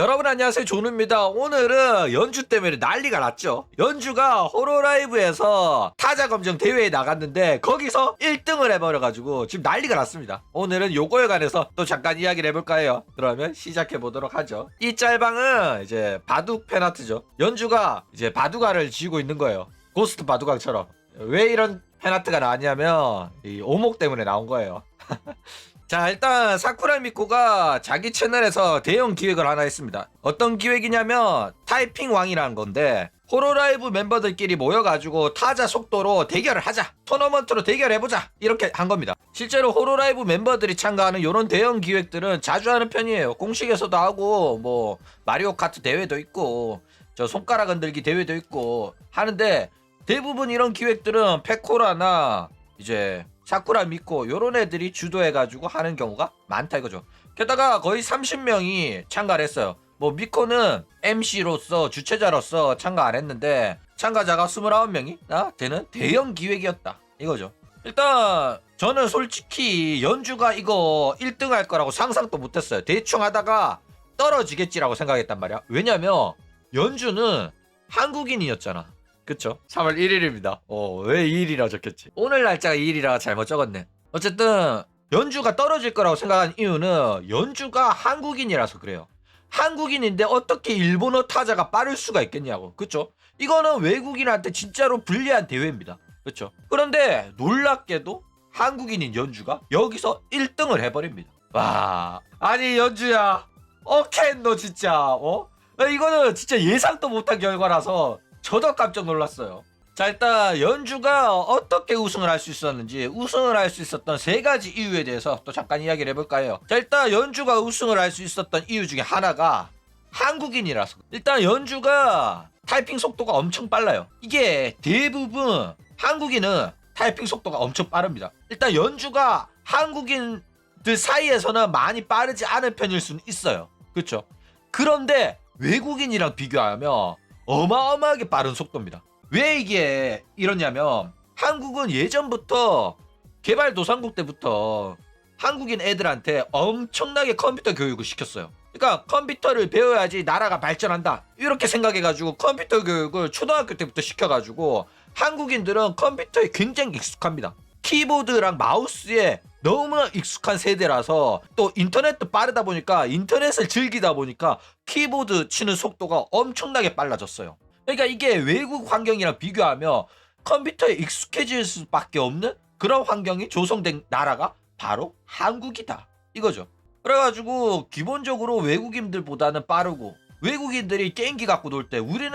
여러분 안녕하세요. 조누입니다. 오늘은 연주 때문에 난리가 났죠. 연주가 호로라이브에서 타자 검정 대회에 나갔는데 거기서 1등을 해버려가지고 지금 난리가 났습니다. 오늘은 요거에 관해서 또 잠깐 이야기를 해볼까 해요. 그러면 시작해 보도록 하죠. 이 짤방은 이제 바둑 팬아트죠. 연주가 이제 바둑알을 쥐고 있는 거예요. 고스트 바둑알처럼. 왜 이런 팬아트가 나왔냐면 이 오목 때문에 나온 거예요 자 일단 사쿠라 미코가 자기 채널에서 대형 기획을 하나 했습니다. 어떤 기획이냐면 타이핑 왕이라는 건데 호로라이브 멤버들끼리 모여가지고 타자 속도로 대결을 하자. 토너먼트로 대결해보자. 이렇게 한 겁니다. 실제로 호로라이브 멤버들이 참가하는 이런 대형 기획들은 자주 하는 편이에요. 공식에서도 하고 뭐 마리오 카트 대회도 있고 저 손가락 흔들기 대회도 있고 하는데 대부분 이런 기획들은 페코라나 이제 사쿠라 미코 요런 애들이 주도해가지고 하는 경우가 많다 이거죠. 게다가 거의 30명이 참가를 했어요. 뭐 미코는 MC로서 주최자로서 참가 안 했는데 참가자가 29명이 나 되는 대형 기획이었다 이거죠. 일단 저는 솔직히 연주가 이거 1등 할 거라고 상상도 못했어요. 대충 하다가 떨어지겠지라고 생각했단 말이야. 왜냐면 연주는 한국인이었잖아. 그쵸? 3월 1일입니다. 어, 왜 2일이라 적혔지? 오늘 날짜가 2일이라 잘못 적었네. 어쨌든, 연주가 떨어질 거라고 생각한 이유는 연주가 한국인이라서 그래요. 한국인인데 어떻게 일본어 타자가 빠를 수가 있겠냐고. 그쵸? 이거는 외국인한테 진짜로 불리한 대회입니다. 그쵸? 그런데 놀랍게도 한국인인 연주가 여기서 1등을 해버립니다. 와, 아니, 연주야. 어켄 너 진짜, 어? 이거는 진짜 예상도 못한 결과라서 저도 깜짝 놀랐어요. 자 일단 연주가 어떻게 우승을 할 수 있었는지 우승을 할 수 있었던 세 가지 이유에 대해서 또 잠깐 이야기를 해볼까요? 자 일단 연주가 우승을 할 수 있었던 이유 중에 하나가 한국인이라서 일단 연주가 타이핑 속도가 엄청 빨라요. 이게 대부분 한국인은 타이핑 속도가 엄청 빠릅니다. 일단 연주가 한국인들 사이에서는 많이 빠르지 않은 편일 수는 있어요. 그렇죠? 그런데 외국인이랑 비교하면 어마어마하게 빠른 속도입니다. 왜 이게 이러냐면 한국은 예전부터 개발도상국 때부터 한국인 애들한테 엄청나게 컴퓨터 교육을 시켰어요. 그러니까 컴퓨터를 배워야지 나라가 발전한다. 이렇게 생각해가지고 컴퓨터 교육을 초등학교 때부터 시켜가지고 한국인들은 컴퓨터에 굉장히 익숙합니다. 키보드랑 마우스에 너무나 익숙한 세대라서 또 인터넷도 빠르다 보니까 인터넷을 즐기다 보니까 키보드 치는 속도가 엄청나게 빨라졌어요. 그러니까 이게 외국 환경이랑 비교하면 컴퓨터에 익숙해질 수밖에 없는 그런 환경이 조성된 나라가 바로 한국이다. 이거죠. 그래가지고 기본적으로 외국인들보다는 빠르고 외국인들이 게임기 갖고 놀 때 우리는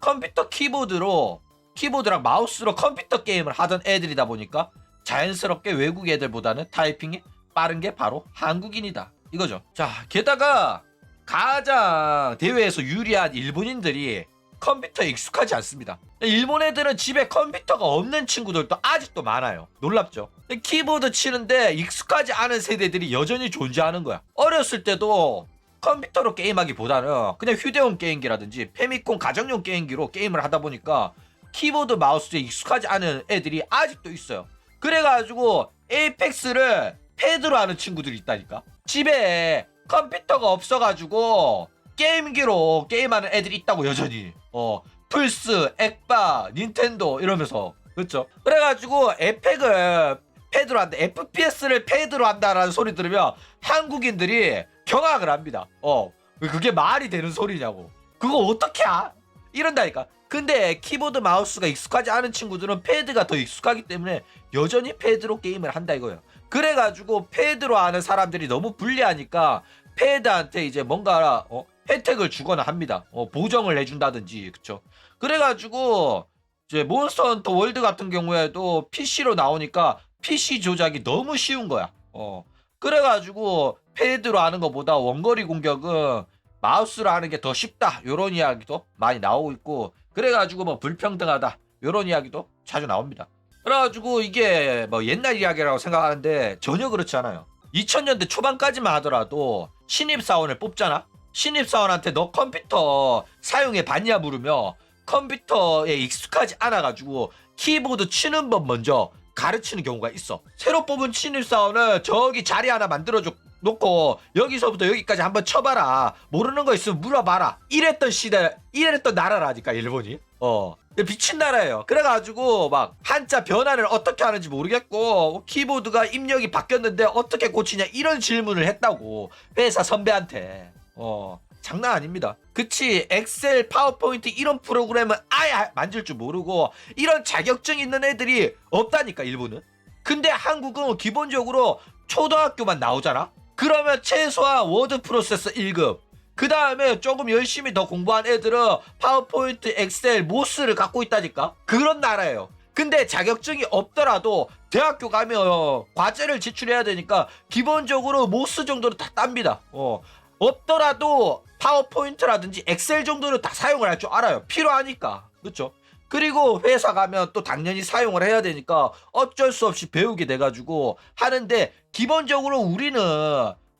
컴퓨터 키보드로 키보드랑 마우스로 컴퓨터 게임을 하던 애들이다 보니까 자연스럽게 외국 애들보다는 타이핑이 빠른 게 바로 한국인이다. 이거죠. 자, 게다가 가장 대회에서 유리한 일본인들이 컴퓨터에 익숙하지 않습니다. 일본 애들은 집에 컴퓨터가 없는 친구들도 아직도 많아요. 놀랍죠? 키보드 치는데 익숙하지 않은 세대들이 여전히 존재하는 거야. 어렸을 때도 컴퓨터로 게임하기보다는 그냥 휴대용 게임기라든지 페미콘 가정용 게임기로 게임을 하다 보니까 키보드 마우스에 익숙하지 않은 애들이 아직도 있어요. 그래가지고 에이펙스를 패드로 하는 친구들이 있다니까. 집에 컴퓨터가 없어가지고 게임기로 게임하는 애들이 있다고 여전히. 어 플스, 엑바, 닌텐도 이러면서 그렇죠. 그래가지고 에펙을 패드로 한다. FPS를 패드로 한다라는 소리 들으면 한국인들이 경악을 합니다. 어 그게 말이 되는 소리냐고. 그거 어떻게 아? 이런다니까. 근데 키보드 마우스가 익숙하지 않은 친구들은 패드가 더 익숙하기 때문에 여전히 패드로 게임을 한다 이거예요. 그래가지고 패드로 하는 사람들이 너무 불리하니까 패드한테 이제 뭔가 어, 혜택을 주거나 합니다. 어, 보정을 해준다든지 그쵸. 그래가지고 이제 몬스터 헌터 월드 같은 경우에도 PC로 나오니까 PC 조작이 너무 쉬운 거야. 어. 그래가지고 패드로 하는 것보다 원거리 공격은 마우스로 하는 게 더 쉽다. 요런 이야기도 많이 나오고 있고 그래가지고 뭐 불평등하다. 요런 이야기도 자주 나옵니다. 그래가지고 이게 뭐 옛날 이야기라고 생각하는데 전혀 그렇지 않아요. 2000년대 초반까지만 하더라도 신입사원을 뽑잖아? 신입사원한테 너 컴퓨터 사용해 봤냐 물으며 컴퓨터에 익숙하지 않아가지고 키보드 치는 법 먼저 가르치는 경우가 있어. 새로 뽑은 신입사원은 저기 자리 하나 만들어줘 놓고 여기서부터 여기까지 한번 쳐봐라. 모르는 거 있으면 물어봐라. 이랬던 시대, 이랬던 나라라니까 일본이. 어. 미친 나라예요. 그래가지고 막 한자 변화를 어떻게 하는지 모르겠고 키보드가 입력이 바뀌었는데 어떻게 고치냐 이런 질문을 했다고 회사 선배한테. 어. 장난 아닙니다. 그치 엑셀, 파워포인트 이런 프로그램은 아예 만질 줄 모르고 이런 자격증 있는 애들이 없다니까 일본은. 근데 한국은 기본적으로 초등학교만 나오잖아. 그러면 최소한 워드 프로세서 1급. 그 다음에 조금 열심히 더 공부한 애들은 파워포인트, 엑셀, 모스를 갖고 있다니까. 그런 나라예요. 근데 자격증이 없더라도 대학교 가면 과제를 제출해야 되니까 기본적으로 모스 정도는 다 땁니다. 어. 없더라도 파워포인트라든지 엑셀 정도는 다 사용을 할 줄 알아요. 필요하니까. 그렇죠? 그리고 회사 가면 또 당연히 사용을 해야 되니까 어쩔 수 없이 배우게 돼가지고 하는데 기본적으로 우리는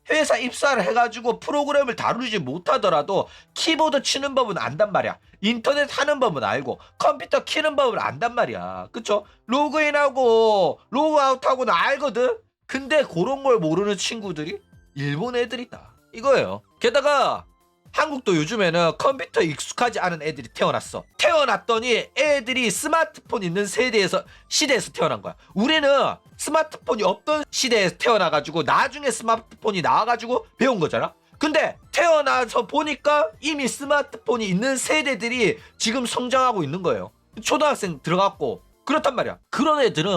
회사 입사를 해가지고 프로그램을 다루지 못하더라도 키보드 치는 법은 안단 말이야. 인터넷 하는 법은 알고 컴퓨터 키는 법을 안단 말이야. 그쵸? 로그인하고 로그아웃하고는 알거든? 근데 그런 걸 모르는 친구들이 일본 애들이다. 이거예요. 게다가 한국도 요즘에는 컴퓨터 익숙하지 않은 애들이 태어났어. 태어났더니 애들이 스마트폰 있는 세대에서 시대에서 태어난 거야. 우리는 스마트폰이 없던 시대에서 태어나가지고 나중에 스마트폰이 나와가지고 배운 거잖아. 근데 태어나서 보니까 이미 스마트폰이 있는 세대들이 지금 성장하고 있는 거예요. 초등학생 들어갔고 그렇단 말이야. 그런 애들은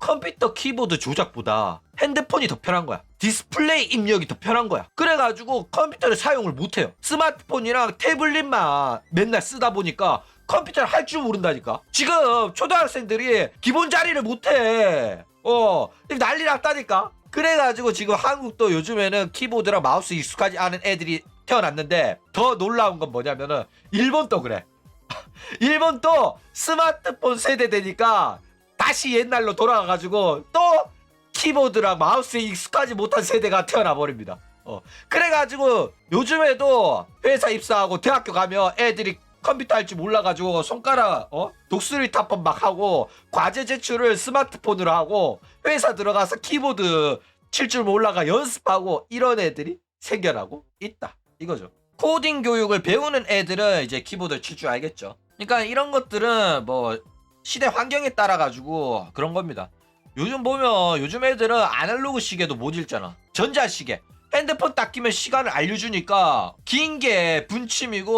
컴퓨터 키보드 조작보다 핸드폰이 더 편한 거야. 디스플레이 입력이 더 편한 거야. 그래가지고 컴퓨터를 사용을 못해요. 스마트폰이랑 태블릿만 맨날 쓰다 보니까 컴퓨터를 할 줄 모른다니까. 지금 초등학생들이 기본 자리를 못해. 어, 난리 났다니까. 그래가지고 지금 한국도 요즘에는 키보드랑 마우스 익숙하지 않은 애들이 태어났는데 더 놀라운 건 뭐냐면은 일본도 그래. 일본도 스마트폰 세대 되니까 다시 옛날로 돌아가가지고 또 키보드랑 마우스에 익숙하지 못한 세대가 태어나 버립니다. 어. 그래가지고 요즘에도 회사 입사하고 대학교 가면 애들이 컴퓨터 할 줄 몰라가지고 손가락 어 독수리 타법 막 하고 과제 제출을 스마트폰으로 하고 회사 들어가서 키보드 칠 줄 몰라가 연습하고 이런 애들이 생겨나고 있다 이거죠. 코딩 교육을 배우는 애들은 이제 키보드 칠 줄 알겠죠. 그러니까 이런 것들은 뭐 시대 환경에 따라 가지고 그런 겁니다. 요즘 보면 요즘 애들은 아날로그 시계도 못 읽잖아. 전자 시계. 핸드폰 딱 끼면 시간을 알려주니까 긴 게 분침이고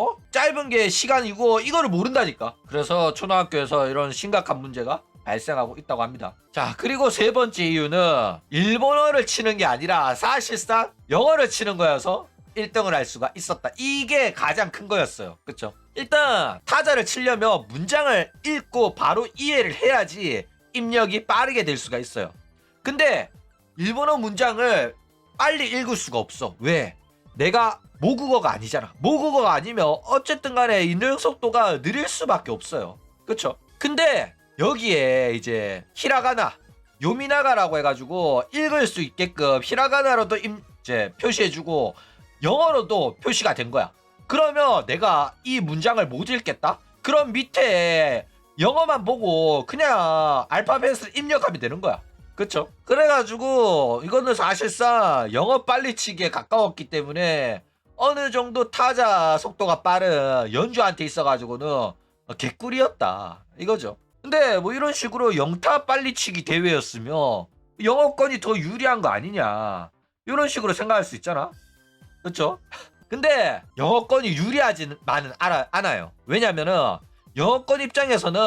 어? 짧은 게 시간이고 이거를 모른다니까. 그래서 초등학교에서 이런 심각한 문제가 발생하고 있다고 합니다. 자 그리고 세 번째 이유는 일본어를 치는 게 아니라 사실상 영어를 치는 거여서 1등을 할 수가 있었다. 이게 가장 큰 거였어요. 그쵸? 일단 타자를 치려면 문장을 읽고 바로 이해를 해야지 입력이 빠르게 될 수가 있어요. 근데 일본어 문장을 빨리 읽을 수가 없어. 왜? 내가 모국어가 아니잖아. 모국어가 아니면 어쨌든 간에 입력 속도가 느릴 수밖에 없어요. 그쵸? 근데 여기에 이제 히라가나, 요미나가라고 해가지고 읽을 수 있게끔 히라가나로도 임, 이제 표시해주고 영어로도 표시가 된 거야. 그러면 내가 이 문장을 못 읽겠다? 그럼 밑에 영어만 보고 그냥 알파벳을 입력하면 되는 거야. 그쵸? 그래가지고 이거는 사실상 영어 빨리치기에 가까웠기 때문에 어느 정도 타자 속도가 빠른 연주한테 있어가지고는 개꿀이었다. 이거죠. 근데 뭐 이런 식으로 영타 빨리치기 대회였으면 영어권이 더 유리한 거 아니냐. 이런 식으로 생각할 수 있잖아. 그렇죠? 근데 영어권이 유리하지는 알아, 않아요. 왜냐면은 영어권 입장에서는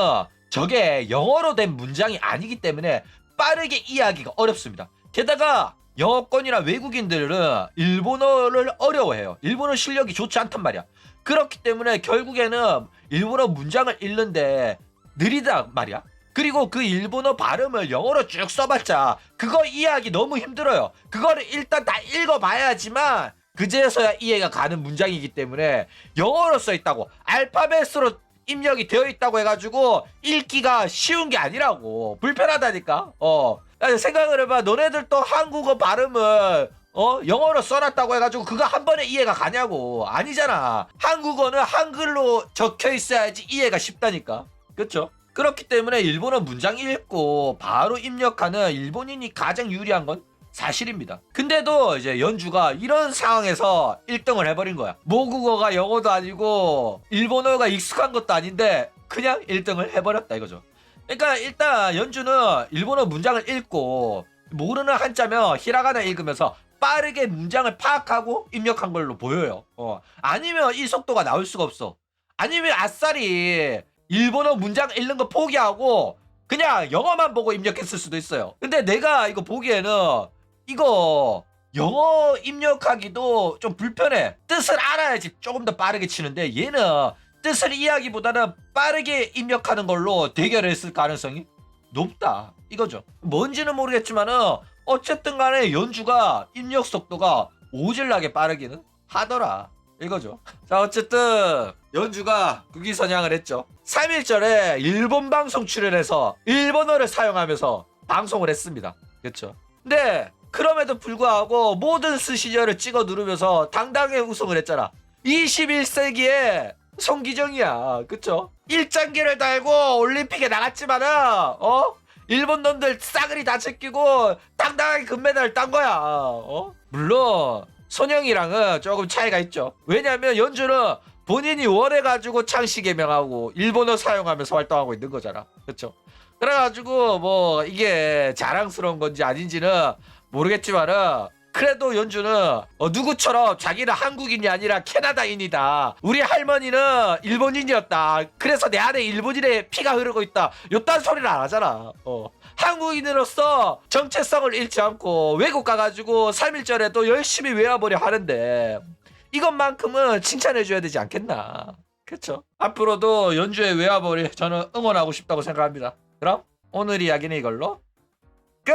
저게 영어로 된 문장이 아니기 때문에 빠르게 이해하기가 어렵습니다. 게다가 영어권이나 외국인들은 일본어를 어려워해요. 일본어 실력이 좋지 않단 말이야. 그렇기 때문에 결국에는 일본어 문장을 읽는데 느리단 말이야. 그리고 그 일본어 발음을 영어로 쭉 써봤자 그거 이해하기 너무 힘들어요. 그거를 일단 다 읽어봐야지만 그제서야 이해가 가는 문장이기 때문에 영어로 써 있다고 알파벳으로 입력이 되어 있다고 해가지고 읽기가 쉬운 게 아니라고. 불편하다니까. 어. 생각을 해봐. 너네들 또 한국어 발음을 어 영어로 써놨다고 해가지고 그거 한 번에 이해가 가냐고. 아니잖아. 한국어는 한글로 적혀 있어야지 이해가 쉽다니까. 그쵸? 그렇기 때문에 일본어 문장 읽고 바로 입력하는 일본인이 가장 유리한 건 사실입니다. 근데도 이제 연주가 이런 상황에서 1등을 해버린 거야. 모국어가 영어도 아니고 일본어가 익숙한 것도 아닌데 그냥 1등을 해버렸다 이거죠. 그러니까 일단 연주는 일본어 문장을 읽고 모르는 한자면 히라가나 읽으면서 빠르게 문장을 파악하고 입력한 걸로 보여요. 어. 아니면 이 속도가 나올 수가 없어. 아니면 아싸리 일본어 문장 읽는 거 포기하고 그냥 영어만 보고 입력했을 수도 있어요. 근데 내가 이거 보기에는 이거 영어 입력하기도 좀 불편해. 뜻을 알아야지 조금 더 빠르게 치는데 얘는 뜻을 이해하기보다는 빠르게 입력하는 걸로 대결했을 가능성이 높다. 이거죠. 뭔지는 모르겠지만은 어쨌든 간에 연주가 입력 속도가 오질나게 빠르기는 하더라. 이거죠. 자, 어쨌든 연주가 국위선양을 했죠. 3일절에 일본 방송 출연해서 일본어를 사용하면서 방송을 했습니다. 그렇죠. 근데 그럼에도 불구하고 모든 스시절을 찍어 누르면서 당당히 우승을 했잖아. 21세기에 송기정이야. 그쵸? 일장기를 달고 올림픽에 나갔지만은 어? 일본 놈들 싸그리 다 제끼고 당당하게 금메달을 딴 거야. 어? 물론 손영이랑은 조금 차이가 있죠. 왜냐면 연주는 본인이 원해가지고 창씨 개명하고 일본어 사용하면서 활동하고 있는 거잖아. 그쵸? 그래가지고 뭐 이게 자랑스러운 건지 아닌지는 모르겠지만은 그래도 연주는 어, 누구처럼 자기는 한국인이 아니라 캐나다인이다. 우리 할머니는 일본인이었다. 그래서 내 안에 일본인의 피가 흐르고 있다. 요딴 소리를 안 하잖아. 어. 한국인으로서 정체성을 잃지 않고 외국 가가지고 3일절에도 열심히 외워보려 하는데 이것만큼은 칭찬해줘야 되지 않겠나. 그쵸? 앞으로도 연주의 외화벌이 저는 응원하고 싶다고 생각합니다. 그럼 오늘 이야기는 이걸로 끝!